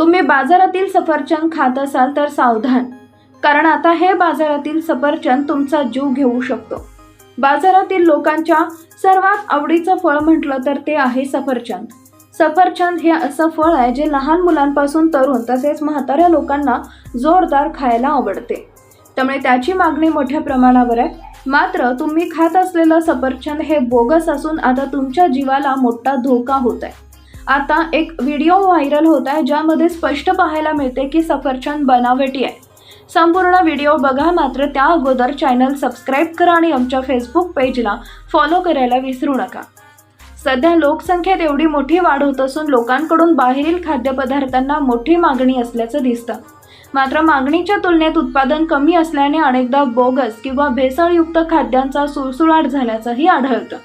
तुम्ही बाजारातील सफरचंद खात असाल तर सावधान. कारण आता हे बाजारातील सफरचंद तुमचा जीव घेऊ शकतो. बाजारातील लोकांच्या सर्वात आवडीचं फळ म्हटलं तर ते आहे सफरचंद. सफरचंद हे असं फळ आहे जे लहान मुलांपासून तरुण तसेच म्हाताऱ्या लोकांना जोरदार खायला आवडते. त्यामुळे त्याची मागणी मोठ्या प्रमाणावर आहे. मात्र तुम्ही खात असलेलं सफरचंद हे बोगस असून आता तुमच्या जीवाला मोठा धोका होत आहे. आता एक व्हिडिओ व्हायरल होत आहे ज्यामध्ये स्पष्ट पाहायला मिळते की सफरचंद बनावटी आहे. संपूर्ण व्हिडिओ बघा मात्र त्या अगोदर चॅनल सबस्क्राईब करा आणि आमच्या फेसबुक पेजला फॉलो करायला विसरू नका. सध्या लोकसंख्येत एवढी मोठी वाढ होत असून लोकांकडून बाहेरील खाद्यपदार्थांना मोठी मागणी असल्याचं दिसतं. मात्र मागणीच्या तुलनेत उत्पादन कमी असल्याने अनेकदा बोगस किंवा भेसळयुक्त खाद्यांचा सुळसुळाट झाल्याचंही आढळतं.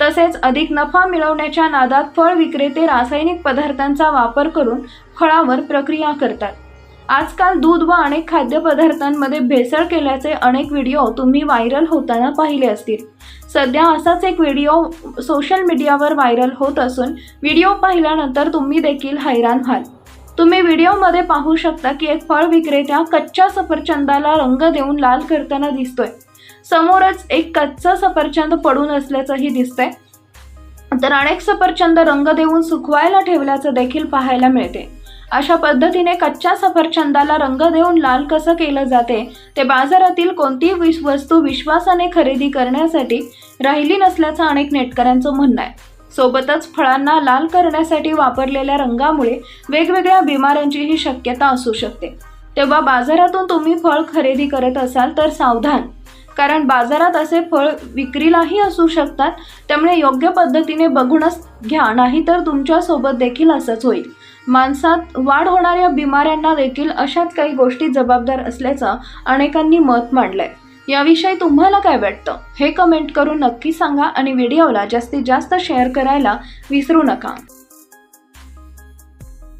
तसेच अधिक नफा मिळवण्याच्या नादात फळ विक्रेते रासायनिक पदार्थांचा वापर करून फळावर प्रक्रिया करतात. आजकाल दूध व अनेक खाद्यपदार्थांमध्ये भेसळ केल्याचे अनेक व्हिडिओ तुम्ही व्हायरल होताना पाहिले असतील. सध्या असाच एक व्हिडिओ सोशल मीडियावर व्हायरल होत असून व्हिडिओ पाहिल्यानंतर तुम्ही देखील हैराण व्हाल. तुम्ही व्हिडिओमध्ये पाहू शकता की एक फळ विक्रेत्या कच्च्या सफरचंदाला रंग देऊन लाल करताना दिसतोय. समोरच एक कच्चा सफरचंद पडून असल्याचंही दिसतंय. तर अनेक सफरचंद रंग देऊन सुकवायला ठेवल्याचं देखील पाहायला मिळते. अशा पद्धतीने कच्च्या सफरचंदाला रंग देऊन लाल कसं केलं जाते ते बाजारातील कोणतीही विश वस्तू विश्वासाने खरेदी करण्यासाठी राहिली नसल्याचं अनेक नेटकऱ्यांचं म्हणणं आहे. सोबतच फळांना लाल करण्यासाठी वापरलेल्या रंगामुळे वेगवेगळ्या बिमाऱ्यांचीही शक्यता असू शकते. तेव्हा बाजारातून तुम्ही फळ खरेदी करत असाल तर सावधान. कारण बाजारात असे फळ विक्रीलाही असू शकतात त्यामुळे योग्य पद्धतीने बघूनच घ्या नाहीतर तुमच्यासोबत देखील असंच होईल. माणसात वाढ होणाऱ्या बिमाऱ्यांना देखील अशाच काही गोष्टी जबाबदार असल्याचं अनेकांनी मत मांडलंय. याविषयी तुम्हाला काय वाटतं? हे कमेंट करून नक्की सांगा आणि व्हिडिओला जास्तीत जास्त शेअर करायला विसरू नका.